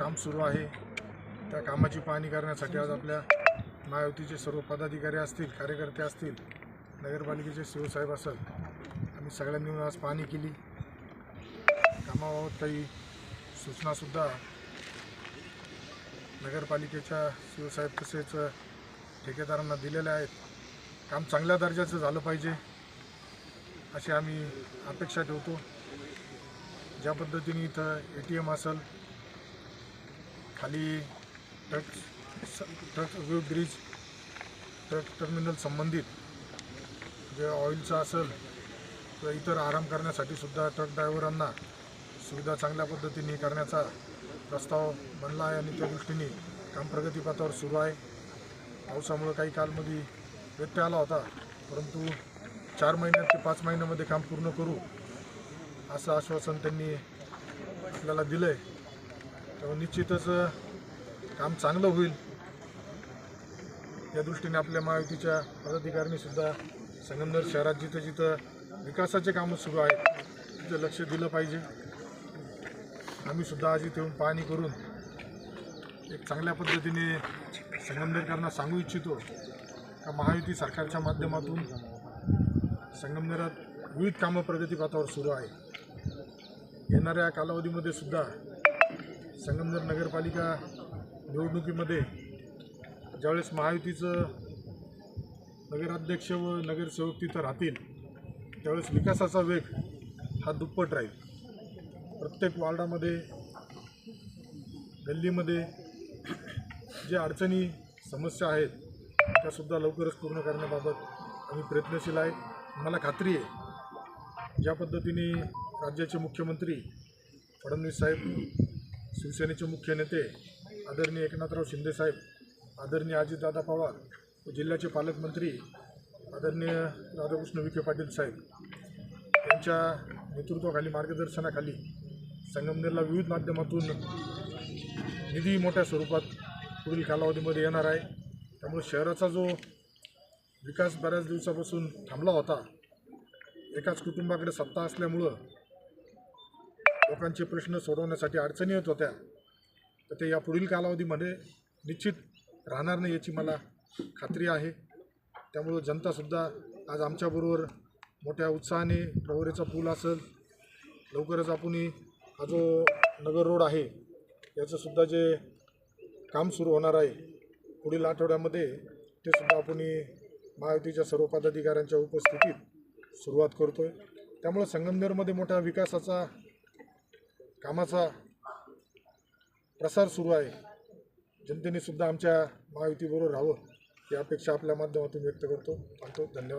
काम सुरू आहे. त्या कामाची पाहणी करण्यासाठी आज आपल्या महायुतीचे सर्व पदाधिकारी असतील कार्यकर्ते असतील नगरपालिकेचे शिवसाहेब असेल आम्ही सगळ्यांनी मिळून आज पाहणी केली. कामाबाबत काही सूचनासुद्धा नगरपालिकेच्या शिवसाहेब तसेच ठेकेदारांना दिलेल्या आहेत. काम चांगल्या दर्जाचं झालं पाहिजे अशी आम्ही अपेक्षा ठेवतो. ज्या पद्धतीने इथं ए टी एम असेल खाली ट्रक स- ट्रक ब्रिज ट्रक टर्मिनल संबंधित जे ऑइलचं असेल किंवा इतर आराम करण्यासाठी सुद्धा ट्रक ड्रायव्हरांना सुविधा चांगल्या पद्धतीने करण्याचा प्रस्ताव बनला आहे आणि त्या दृष्टीने काम प्रगतीपथावर सुरू आहे. पावसामुळं काही कालमध्ये व्यत्यय आला होता परंतु चार महिन्यात ते पाच महिन्यामध्ये काम पूर्ण करू असं आश्वासन त्यांनी आपल्याला दिलं आहे तेव्हा निश्चितच काम चांगलं होईल. या दृष्टीने आपल्या महायुतीच्या पदाधिकाऱ्यांनी सुद्धा संगमनेर शहरात जिथं जिथं विकासाचे कामं सुरू आहेत तिथं लक्ष दिलं पाहिजे. आम्ही सुद्धा आज इथे येऊन पाहणी करून एक चांगल्या पद्धतीने संगमनेरकरांना सांगू इच्छितो का महायुती सरकारच्या माध्यमातून संगमनेरात विविध कामं प्रगतीपथावर सुरू आहे. येणाऱ्या कालावधीमध्ये सुद्धा संगमनेर नगरपालिका निवडणुकीमध्ये ज्यावेळेस महायुतीचं नगराध्यक्ष व नगरसेवक तिथं राहतील त्यावेळेस विकासाचा वेग हा दुप्पट राहील. प्रत्येक वार्डामध्ये गल्लीमध्ये जे अडचणी समस्या आहेत त्यासुद्धा लवकरच पूर्ण करण्याबाबत आम्ही प्रयत्नशील आहे. मला खात्री आहे. ज्या पद्धतीने राज्याचे मुख्यमंत्री फडणवीस साहेब शिवसेनेचे मुख्य नेते आदरणीय एकनाथराव शिंदेसाहेब आदरणीय अजितदादा पवार व जिल्ह्याचे पालकमंत्री आदरणीय राधाकृष्ण विखे पाटील साहेब यांच्या नेतृत्वाखाली मार्गदर्शनाखाली संगमनेरला विविध माध्यमातून निधी मोठ्या स्वरूपात पुढील कालावधीमध्ये येणार आहे. त्यामुळे शहराचा जो विकास बऱ्याच दिवसापासून थांबला होता एकाच कुटुंबाकडे सत्ता असल्यामुळं लोकांचे प्रश्न सोडवण्यासाठी अडचणी येत होत्या. तर ते या पुढील कालावधीमध्ये निश्चित राहणार नाही याची मला खात्री आहे. त्यामुळं जनतासुद्धा आज आमच्याबरोबर मोठ्या उत्साहाने प्रवरेचा पूल असेल लवकरच आपण हा जो नगर रोड आहे याचंसुद्धा जे काम सुरू होणार आहे पुढील आठवड्यामध्ये ते सुद्धा आपण महायुतीच्या सर्व पदाधिकाऱ्यांच्या उपस्थितीत सुरुवात करतो आहे त्यामुळं संगमनेरमध्ये मोठ्या विकासाचा कामाचा प्रसार सुरू आहे. जनतेने सुद्धा आमच्या महायुतीबरोबर राहावं ही अपेक्षा आपल्या माध्यमातून व्यक्त करतो. सांगतो धन्यवाद.